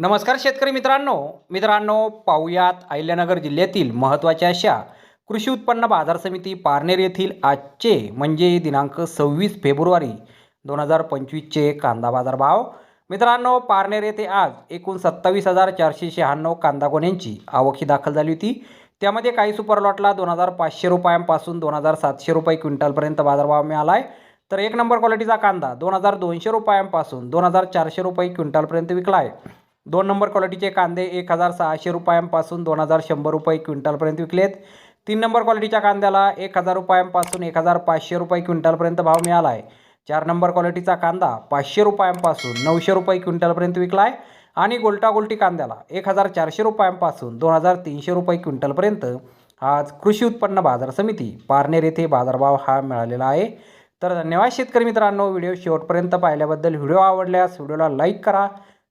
नमस्कार शेतकरी मित्रांनो. मित्रांनो पाहुयात अहिल्यानगर जिल्ह्यातील महत्त्वाच्या अशा कृषी उत्पन्न बाजार समिती पारनेर येथील आजचे म्हणजे दिनांक सव्वीस फेब्रुवारी दोन हजार पंचवीसचे कांदा बाजार भाव मित्रांनो पारनेर येथे आज एकूण सत्तावीस हजार चारशे शहाण्णव कांदा गोण्यांची आवक ही दाखल झाली होती. त्यामध्ये काही सुपर लॉटला दोन हजार पाचशे रुपयांपासून दोन हजार सातशे रुपये क्विंटलपर्यंत बाजारभाव मिळाला आहे तर एक नंबर क्वालिटीचा कांदा दोन हजार दोनशे रुपयांपासून दोन हजार चारशे रुपये क्विंटलपर्यंत विकला आहे दोन नंबर क्वालिटीचे कांदे एक हजार सहाशे रुपयांपासून दोन हजार शंभर रुपये क्विंटलपर्यंत विकलेत. तीन नंबर क्वालिटीच्या कांद्याला एक हजार रुपयांपासून एक हजार पाचशे रुपये क्विंटलपर्यंत भाव मिळाला आहे चार नंबर क्वालिटीचा कांदा पाचशे रुपयांपासून नऊशे रुपये क्विंटलपर्यंत विकला आहे आणि गोलटागोलटी कांद्याला एक हजार चारशे रुपयांपासून दोन हजार तीनशे रुपये क्विंटलपर्यंत. आज कृषी उत्पन्न बाजार समिती पारनेर येथे बाजारभाव हा मिळालेला आहे. तर धन्यवाद शेतकरी मित्रांनो व्हिडिओ शेवटपर्यंत पाहिल्याबद्दल व्हिडिओ आवडल्यास व्हिडिओला लाईक करा.